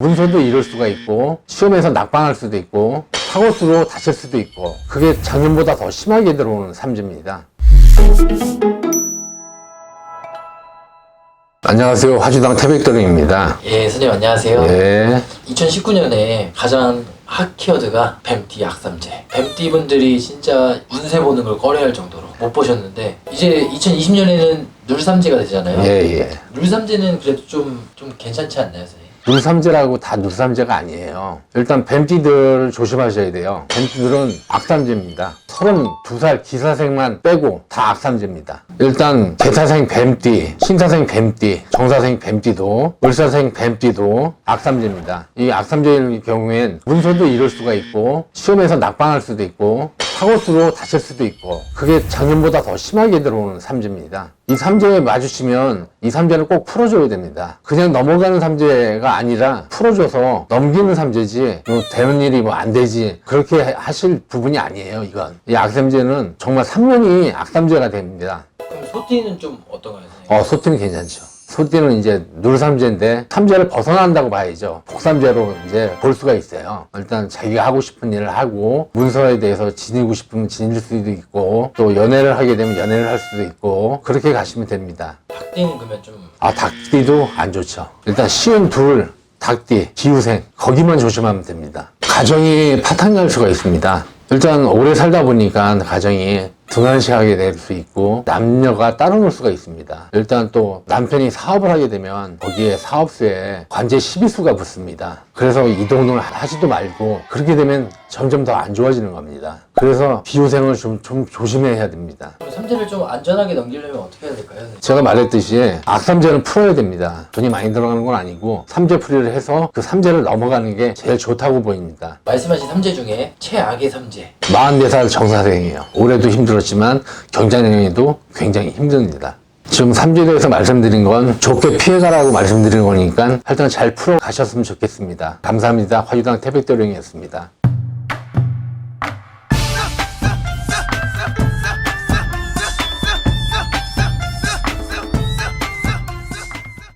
문서도 잃을 수가 있고 시험에서 낙방할 수도 있고 사고수로 다칠 수도 있고 그게 작년보다 더 심하게 들어오는 삼재입니다. 안녕하세요. 화주당 태백도령입니다. 예, 선생님 안녕하세요. 예. 2019년에 가장 핫 키워드가 뱀띠 악삼제. 뱀띠 분들이 진짜 운세 보는 걸 꺼려할 정도로 못 보셨는데 이제 2020년에는 눌삼제가 되잖아요. 예, 예. 눌삼제는 그래도 좀, 좀 괜찮지 않나요, 선생님? 눈삼재라고 다 눈삼재가 아니에요. 일단 뱀띠들 조심하셔야 돼요. 뱀띠들은 악삼재입니다. 32살 기사생만 빼고 다 악삼재입니다. 일단 개사생 뱀띠, 신사생 뱀띠, 정사생 뱀띠도, 을사생 뱀띠도 악삼재입니다. 이 악삼재일 경우엔 문서도 잃을 수가 있고 시험에서 낙방할 수도 있고 사고수로 다칠 수도 있고 그게 작년보다 더 심하게 들어오는 삼재입니다. 이 삼재에 마주치면 이 삼재는 꼭 풀어줘야 됩니다. 그냥 넘어가는 삼재가 아니라 풀어줘서 넘기는 삼재지 뭐 되는 일이 뭐 안 되지 그렇게 하실 부분이 아니에요 이건. 이 악삼재는 정말 3년이 악삼재가 됩니다. 그럼 소띠는 좀 어떤가요, 선생님? 어, 소띠는 괜찮죠. 소띠는 이제 눌삼재인데 삼재를 벗어난다고 봐야죠. 복삼재로 이제 볼 수가 있어요. 일단 자기가 하고 싶은 일을 하고 문서에 대해서 지니고 싶으면 지닐 수도 있고 또 연애를 하게 되면 연애를 할 수도 있고 그렇게 가시면 됩니다. 닭띠는 그러면 좀 아, 닭띠도 안 좋죠. 일단 시은 둘, 닭띠, 기후생 거기만 조심하면 됩니다. 가정이 파탄 날 수가 있습니다. 일단 오래 살다 보니까 가정이 등한시하게 될 수 있고 남녀가 따로 놀 수가 있습니다. 일단 또 남편이 사업을 하게 되면 거기에 사업수에 관제 시비수가 붙습니다. 그래서 이동을 하지도 말고 그렇게 되면 점점 더 안 좋아지는 겁니다. 그래서 비후생을 좀, 좀 조심해야 됩니다. 삼제를 좀 안전하게 넘기려면 어떻게 해야 될까요? 제가 말했듯이 악삼재는 풀어야 됩니다. 돈이 많이 들어가는 건 아니고 삼재 풀이를 해서 그 삼재를 넘어가는 게 제일 좋다고 보입니다. 말씀하신 삼제 중에 최악의 삼제. 44살 정사생이에요. 올해도 힘들었지만 경자년에도 굉장히 힘듭니다. 지금 삼재에 대해서 말씀드린 건 좋게 피해가라고 말씀드린 거니까 하여튼 잘 풀어 가셨으면 좋겠습니다. 감사합니다. 화유당 태백도령이었습니다.